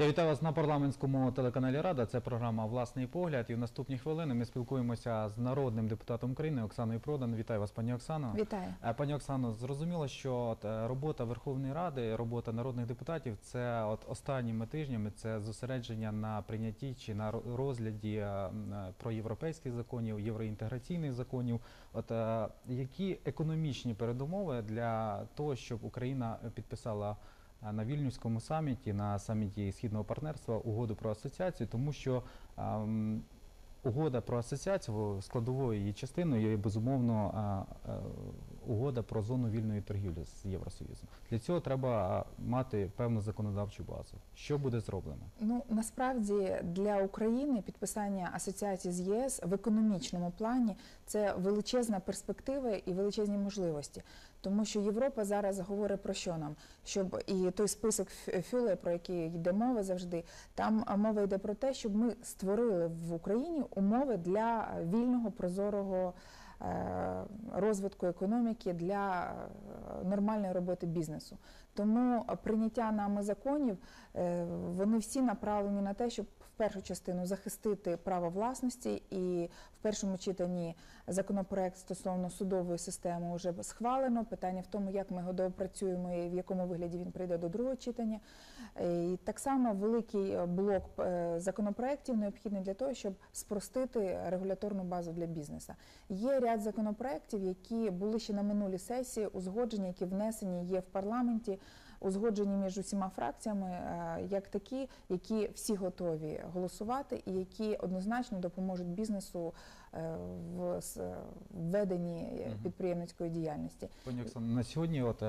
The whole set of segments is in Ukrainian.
Я вітаю вас на парламентському телеканалі Рада. Це програма Власний погляд. І в наступні хвилини ми спілкуємося з народним депутатом України Оксаною Продан. Вітаю вас, пані Оксано. Вітаю. Е, Пані Оксано, зрозуміло, що е, робота Верховної Ради, робота народних депутатів це от останніми тижнями це зосередження на прийнятті чи на розгляді е, е, проєвропейських законів, євроінтеграційних законів. От які економічні передумови для того, щоб Україна підписала на Вільнюському саміті, на саміті східного партнерства угоду про асоціацію, тому що Угода про асоціацію складовою її частиною є безумовно угода про зону вільної торгівлі з Євросоюзом. Для цього треба мати певну законодавчу базу. Що буде зроблено? Ну насправді для України підписання асоціації з ЄС в економічному плані це величезна перспектива і величезні можливості. Тому що Європа зараз говорить про що нам, щоб і той список фюле, про який йде мова завжди, там мова йде про те, щоб ми створили в Україні умови для вільного прозорого е, розвитку економіки для е, нормальної роботи бізнесу. Тому прийняття нами законів е, вони всі направлені на те, щоб першу частину захистити право власності, і в першому читанні законопроект стосовно судової системи вже схвалено. Питання в тому, як ми його доопрацюємо і в якому вигляді він прийде до другого читання. Е, І так само великий е, блок е, законопроєктів необхідний для того, щоб спростити регуляторну базу для бізнесу. Є ряд законопроєктів, які були ще на минулій сесії, узгоджені, які внесені є в парламенті, узгоджені між усіма фракціями, е, як такі, які всі готові голосувати, і які однозначно допоможуть бізнесу е, в с- введенні е, підприємницької діяльності. Пані Оксана, на сьогодні от, е,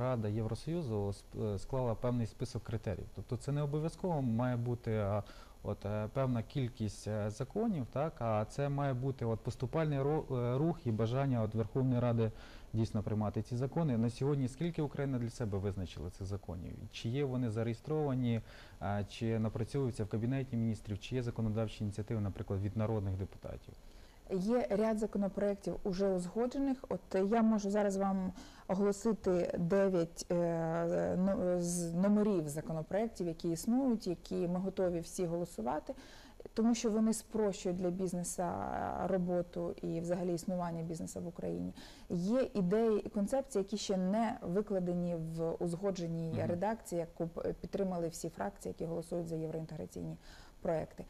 Рада Євросоюзу е, склала певний список критерій. Тобто це не обов'язково має бути е, от, е, певна кількість е, законів, так, а це має бути от, поступальний е, рух і бажання от, Верховної Ради дійсно приймати ці закони. На сьогодні скільки Україна для себе визначила цих законів? Чи є вони зареєстровані, чи напрацьовуються в Кабінеті міністрів, чи є законодавчі ініціативи, наприклад, від народних депутатів? Є ряд законопроєктів уже узгоджених. От я можу зараз вам оголосити 9 е, з номерів законопроєктів, які існують, які ми готові всі голосувати, тому що вони спрощують для бізнесу роботу і взагалі існування бізнесу в Україні. Є ідеї і концепції, які ще не викладені в узгодженій редакції, яку підтримали всі фракції, які голосують за євроінтеграційні проекти.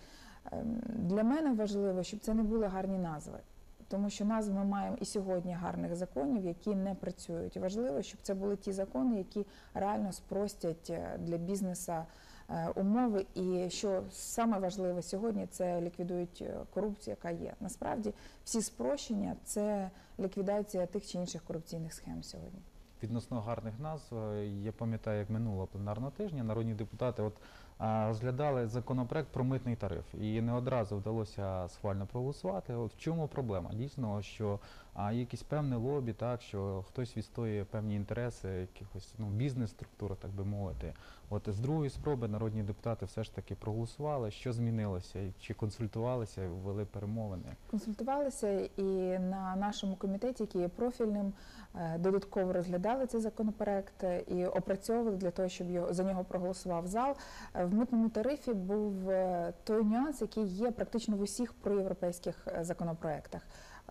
Ем, Для мене важливо, щоб це не були гарні назви. Тому що назв ми маємо і сьогодні гарних законів, які не працюють. Важливо, щоб це були ті закони, які реально спростять е, для бізнесу е, умови. І що саме важливе сьогодні, це ліквідують е, корупцію, яка є. Насправді всі спрощення це ліквідація тих чи інших корупційних схем сьогодні. Відносно гарних назв, я пам'ятаю, як минулого пленарного тижня народні депутати от розглядали законопроект про митний тариф, і не одразу вдалося схвально проголосувати. От в чому проблема? Дійсно, що є якісь певне лобі, так що хтось відстоює певні інтереси, якихось ну бізнес-структур, так би мовити. От з другої спроби народні депутати все ж таки проголосували. Що змінилося? Чи консультувалися, ввели перемовини? Консультувалися і на нашому комітеті, який є профільним, е, додатково розглядали цей законопроект е, і опрацьовували для того, щоб його за нього проголосував зал. В митному тарифі був е, той нюанс, який є практично в усіх проєвропейських е, законопроектах.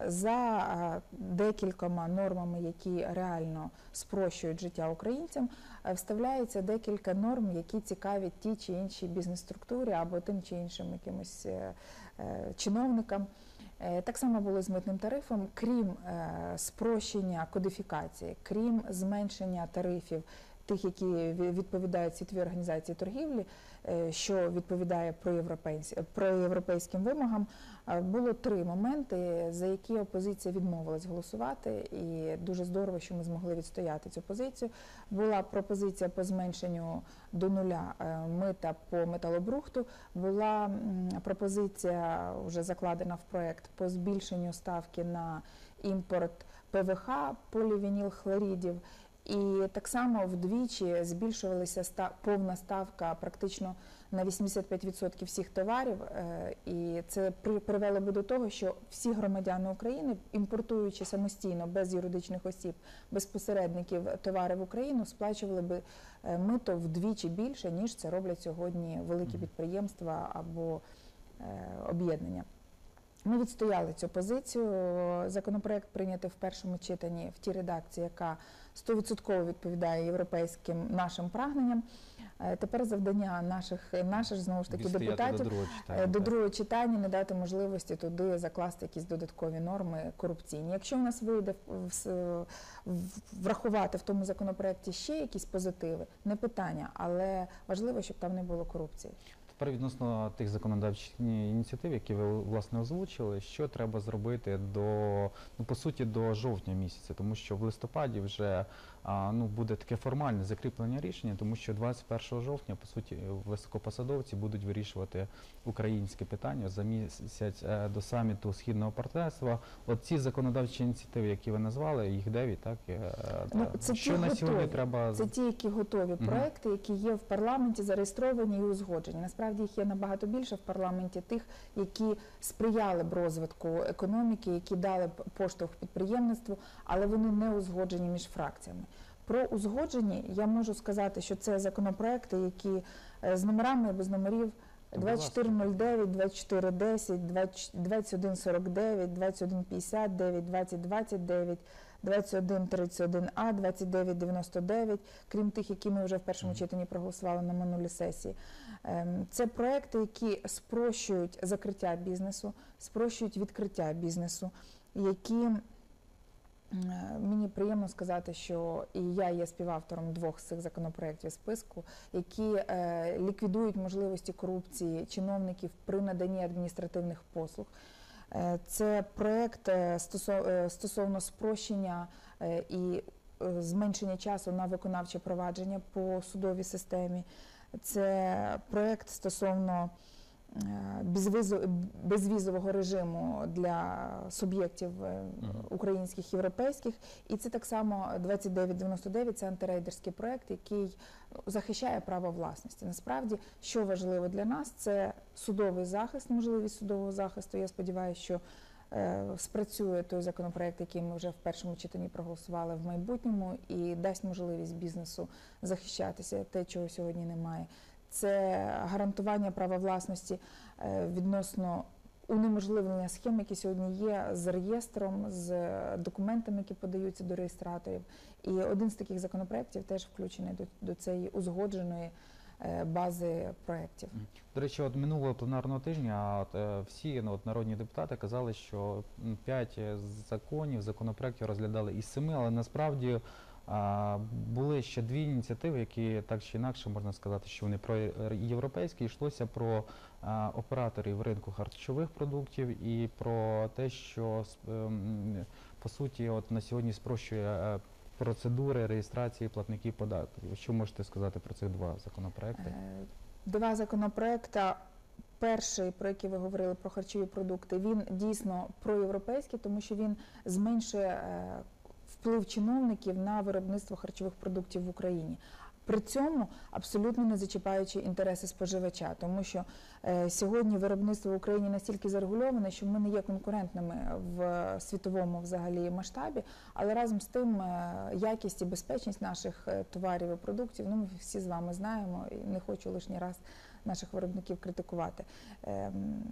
За е, декількома нормами, які реально спрощують життя українцям, вставляється декілька норм, які цікавять ті чи інші бізнес-структури або тим чи іншим якимось чиновникам. Так само було з митним тарифом, крім спрощення кодифікації, крім зменшення тарифів. Тих, які відповідають світовій організації торгівлі, е, що відповідає проєвропейсь- проєвропейським вимогам, було три моменти, за які опозиція відмовилась голосувати, і дуже здорово, що ми змогли відстояти цю позицію. Була пропозиція по зменшенню до нуля е, мита по металобрухту. Була пропозиція вже закладена в проект по збільшенню ставки на імпорт ПВХ полівінілхлорідів. І так само вдвічі збільшувалася повна ставка практично на 85% всіх товарів. Е, І це при- привело би до того, що всі громадяни України, імпортуючи самостійно без юридичних осіб, без посередників товари в Україну, сплачували би е, мито вдвічі більше, ніж це роблять сьогодні великі підприємства або е, об'єднання. Ми відстояли цю позицію. Законопроект прийнятий в першому читанні в тій редакції, яка 100% відповідає європейським нашим прагненням. Е, Тепер завдання наших наших знову ж таки Відстояти депутатів до другого е, читання. до так. другого читання не дати можливості туди закласти якісь додаткові норми корупційні. Якщо в нас вийде врахувати в тому законопроекті ще якісь позитиви, не питання, але важливо, щоб там не було корупції. Тепер відносно тих законодавчих ініціатив, які ви власне озвучили, що треба зробити до ну по суті до жовтня місяця, тому що в листопаді вже ну буде таке формальне закріплення рішення, тому що 21 жовтня по суті високопосадовці будуть вирішувати українське питання за місяць е, до саміту східного партнерства. От ці законодавчі ініціативи, які ви назвали, їх дев'ять, так Е, Ну, це що ті на сьогодні готові. треба Це ті, які готові проекти, які є в парламенті, зареєстровані і узгоджені. Насправді їх є набагато більше в парламенті тих, які сприяли б розвитку економіки, які дали б поштовх підприємництву, але вони не узгоджені між фракціями. Про узгоджені я можу сказати, що це законопроекти, які е, з номерами і без номерів. Будь ласка. 2409, 2410, 20 2149, 2159, 2029, 2131А, 2999, крім тих, які ми вже в першому читанні проголосували на минулій сесії. Ем, Це проекти, які спрощують закриття бізнесу, спрощують відкриття бізнесу, які Мені приємно сказати, що і я є співавтором двох з цих законопроєктів списку, які е, ліквідують можливості корупції чиновників при наданні адміністративних послуг. Е, Це проект е, е, стосовно спрощення е, і е, зменшення часу на виконавче провадження по судовій системі. Це проект стосовно е, безвізового режиму для суб'єктів е, українських європейських. І це так само 2999, це антирейдерський проект, який захищає право власності. Насправді, що важливо для нас, це судовий захист, можливість судового захисту. Я сподіваюся, що е, спрацює той законопроект, який ми вже в першому читанні проголосували в майбутньому, і дасть можливість бізнесу захищатися, те, чого сьогодні немає. Це гарантування права власності е, відносно унеможливлення схем, які сьогодні є з реєстром, з документами, які подаються до реєстраторів. І один з таких законопроєктів теж включений до, до цієї узгодженої е, бази проєктів. До речі, от минулого пленарного тижня е, всі ну, от, народні депутати казали, що п'ять законів, законопроєктів розглядали із семи, але насправді були ще дві ініціативи, які так чи інакше можна сказати, що вони про європейські. Йшлося про операторів ринку харчових продуктів і про те, що ем, по суті от, на сьогодні спрощує е, процедури реєстрації платників податків. Що можете сказати про цих два законопроекти? Е, Два законопроекти. Перший, про який ви говорили про харчові продукти, він дійсно проєвропейський, тому що він зменшує е, вплив чиновників на виробництво харчових продуктів в Україні. При цьому абсолютно не зачіпаючи інтереси споживача, тому що е, сьогодні виробництво в Україні настільки зарегульоване, що ми не є конкурентними в світовому взагалі масштабі, але разом з тим е, якість і безпечність наших е, товарів і продуктів, ну ми всі з вами знаємо, і не хочу лишній раз наших виробників критикувати. Ем,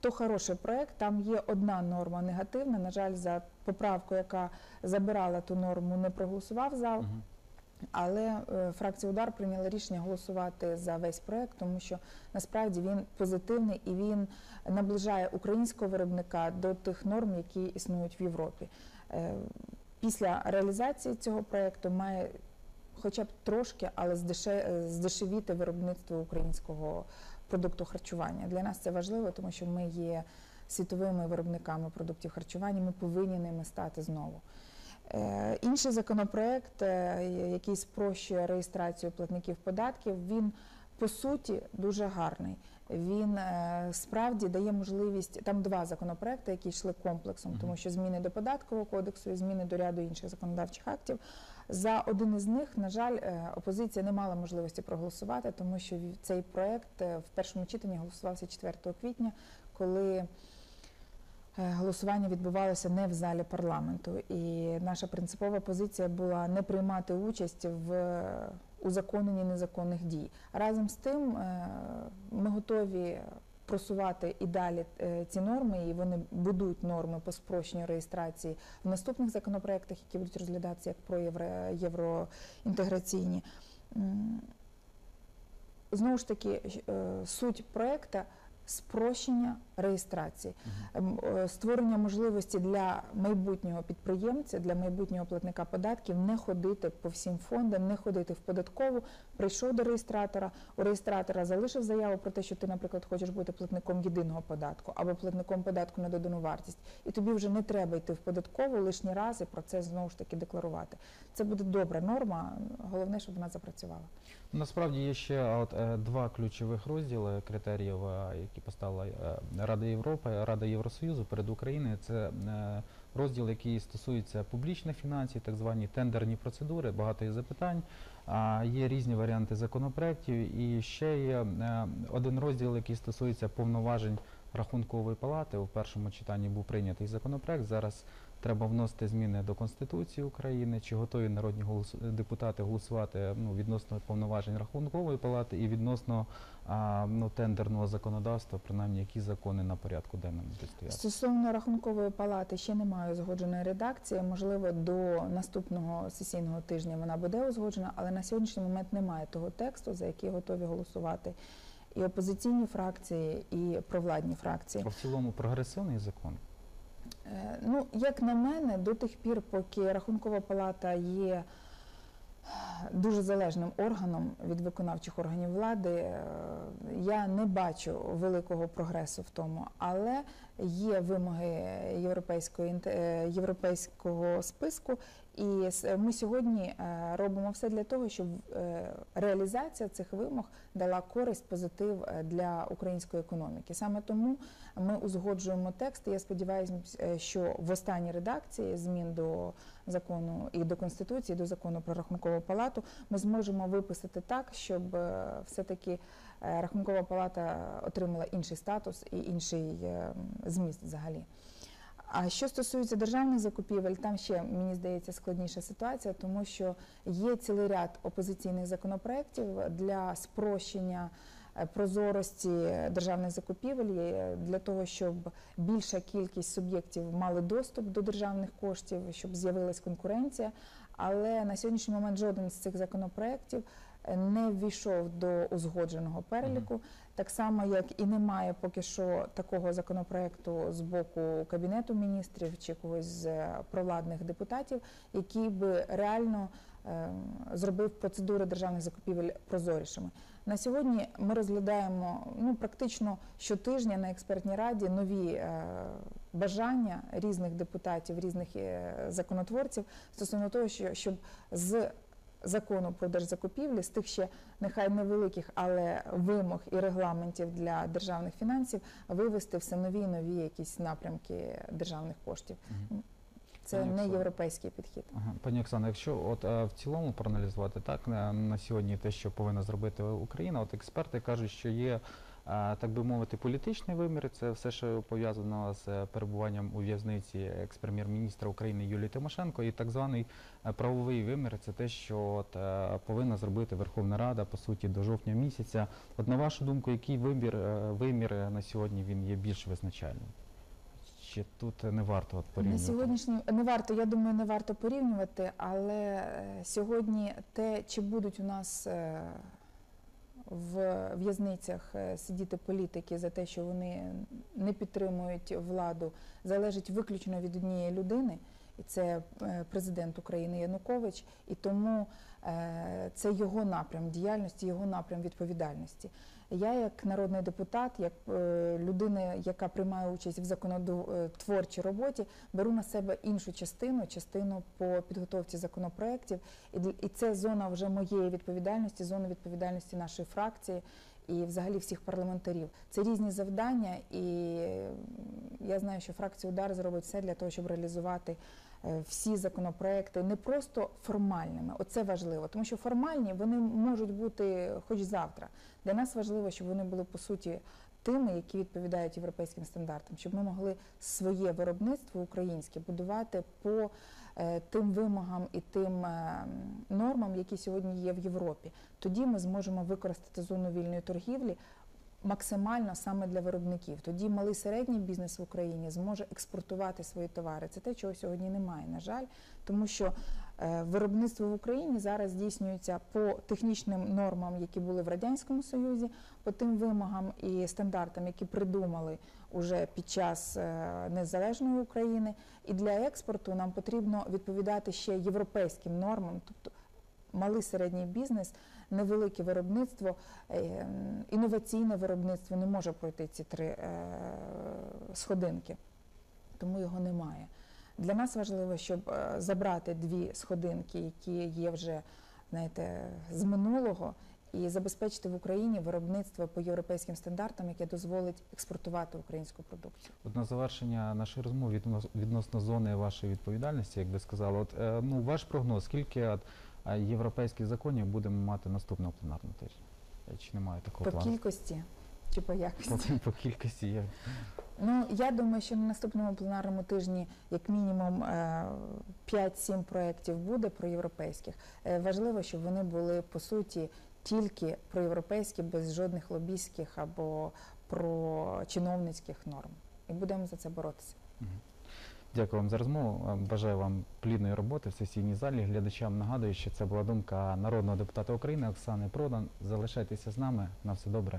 То хороший проект, там є одна норма негативна. На жаль, за поправку, яка забирала ту норму, не проголосував зал. Але е, фракція удар прийняла рішення голосувати за весь проект, тому що насправді він позитивний і він наближає українського виробника до тих норм, які існують в Європі. Е, Після реалізації цього проекту має хоча б трошки, але здешевіти виробництво українського продукту харчування. Для нас це важливо, тому що ми є світовими виробниками продуктів харчування. Ми повинні ними стати знову. Е, Інший законопроект, е, який спрощує реєстрацію платників податків, він по суті дуже гарний. Він е, справді дає можливість там два законопроекти, які йшли комплексом, тому що зміни до податкового кодексу і зміни до ряду інших законодавчих актів За один із них, на жаль, е, опозиція не мала можливості проголосувати, тому що цей проект е, в першому читанні голосувався 4 квітня, коли е, голосування відбувалося не в залі парламенту. І наша принципова позиція була не приймати участь в узаконенні незаконних дій. Разом з тим, ми готові просувати і далі е, ці норми, і вони будуть норми по спрощенню реєстрації в наступних законопроектах, які будуть розглядатися як про євро- євроінтеграційні. Знову ж таки, е, суть проекта спрощення реєстрації, Ем, е, створення можливості для майбутнього підприємця, для майбутнього платника податків не ходити по всім фондам, не ходити в податкову. Прийшов до реєстратора, у реєстратора залишив заяву про те, що ти, наприклад, хочеш бути платником єдиного податку або платником податку на додану вартість, і тобі вже не треба йти в податкову лишні раз і про це знову ж таки декларувати. Це буде добра норма. Головне, щоб вона запрацювала. Насправді є ще от, е, два ключових розділи критеріїв, е, які поставила е, Рада Європи, Рада Євросоюзу перед Україною. Це е, розділ, який стосується публічних фінансів, так звані тендерні процедури, багато є запитань. А є різні варіанти законопроєктів. І ще є е, один розділ, який стосується повноважень рахункової палати. У першому читанні був прийнятий законопроект. Зараз треба вносити зміни до Конституції України. Чи готові народні голос... депутати голосувати ну, відносно повноважень рахункової палати і відносно а, ну, тендерного законодавства, принаймні які закони на порядку денному будуть? Стосовно рахункової палати ще немає узгодженої редакції. Можливо, до наступного сесійного тижня вона буде узгоджена, але на сьогоднішній момент немає того тексту, за який готові голосувати і опозиційні фракції, і провладні фракції. А в цілому прогресивний закон. Е, Ну, як на мене, до тих пір, поки рахункова палата є дуже залежним органом від виконавчих органів влади, е, я не бачу великого прогресу в тому, але є вимоги європейської е, європейського списку, і ми сьогодні е, робимо все для того, щоб е, реалізація цих вимог дала користь, позитив для української економіки. Саме тому ми узгоджуємо текст. Я сподіваюся, що в останній редакції змін до закону і до конституції, і до закону про рахункову палату ми зможемо виписати так, щоб е, все-таки е, рахункова палата отримала інший статус і інший е, зміст взагалі. А що стосується державних закупівель, там ще мені здається складніша ситуація, тому що є цілий ряд опозиційних законопроєктів для спрощення е, прозорості державних закупівель е, для того, щоб більша кількість суб'єктів мали доступ до державних коштів, щоб з'явилась конкуренція. Але на сьогоднішній момент жоден з цих законопроєктів е, не ввійшов до узгодженого переліку. Так само, як і немає поки що такого законопроекту з боку кабінету міністрів чи когось з провладних депутатів, який би реально е, зробив процедури державних закупівель прозорішими. На сьогодні ми розглядаємо ну практично щотижня на експертній раді нові е, бажання різних депутатів, різних е, законотворців стосовно того, що щоб з закону про держзакупівлі, з тих ще нехай невеликих, але вимог і регламентів для державних фінансів вивести все нові і нові якісь напрямки державних коштів. Це Пані не європейський підхід. Ага. Пані Оксана, якщо от е, в цілому проаналізувати так на, на сьогодні те, що повинна зробити Україна, от експерти кажуть, що є. Так би мовити, політичний вимір це все, що пов'язано з перебуванням у в'язниці екс-прем'єр-міністра України Юлії Тимошенко, і так званий е, правовий вимір це те, що от, е, повинна зробити Верховна Рада по суті до жовтня місяця. От на вашу думку, який вибір е, вимір на сьогодні він є більш визначальним? Чи тут не варто от На порівнювати? сьогоднішній не варто, я думаю, не варто порівнювати, але сьогодні те, чи будуть у нас в в'язницях е, сидіти політики за те, що вони не підтримують владу, залежить виключно від однієї людини, і це е, президент України Янукович, і тому е, це його напрям діяльності, його напрям відповідальності. Я, як народний депутат, як е, людина, яка приймає участь в законотворчій роботі, беру на себе іншу частину, частину по підготовці законопроєктів. І, це зона вже моєї відповідальності, зона відповідальності нашої фракції і взагалі всіх парламентарів. Це різні завдання, і е, я знаю, що фракція удар зробить все для того, щоб реалізувати е, всі законопроекти не просто формальними. Оце важливо, тому що формальні вони можуть бути хоч завтра. Для нас важливо, щоб вони були по суті тими, які відповідають європейським стандартам, щоб ми могли своє виробництво українське будувати по е, тим вимогам і тим е, нормам, які сьогодні є в Європі. Тоді ми зможемо використати зону вільної торгівлі максимально саме для виробників. Тоді малий середній бізнес в Україні зможе експортувати свої товари. Це те, чого сьогодні немає, на жаль, тому що виробництво в Україні зараз здійснюється по технічним нормам, які були в радянському союзі, по тим вимогам і стандартам, які придумали уже під час е, незалежної України. І для експорту нам потрібно відповідати ще європейським нормам, тобто малий середній бізнес, невелике виробництво, е, інноваційне виробництво не може пройти ці три е, сходинки, тому його немає. Для нас важливо, щоб е, забрати дві сходинки, які є вже знаєте, з минулого, і забезпечити в Україні виробництво по європейським стандартам, яке дозволить експортувати українську продукцію. От на завершення нашої розмови віднос- відносно зони вашої відповідальності, як ви сказали, от е, ну ваш прогноз, скільки от, е, європейських законів будемо мати наступного пленарного тижня? Чи немає такого По плану? кількості чи по якості? По, по кількості є. Ну я думаю, що на наступному пленарному тижні, як мінімум, е, 5-7 проєктів буде проєвропейських. Е, Важливо, щоб вони були по суті тільки проєвропейські, без жодних лобійських або про чиновницьких норм. І будемо за це боротися. Дякую вам за розмову. Е, Бажаю вам плідної роботи в сесійній залі. Глядачам нагадую, що це була думка народного депутата України Оксани Продан. Залишайтеся з нами. На все добре.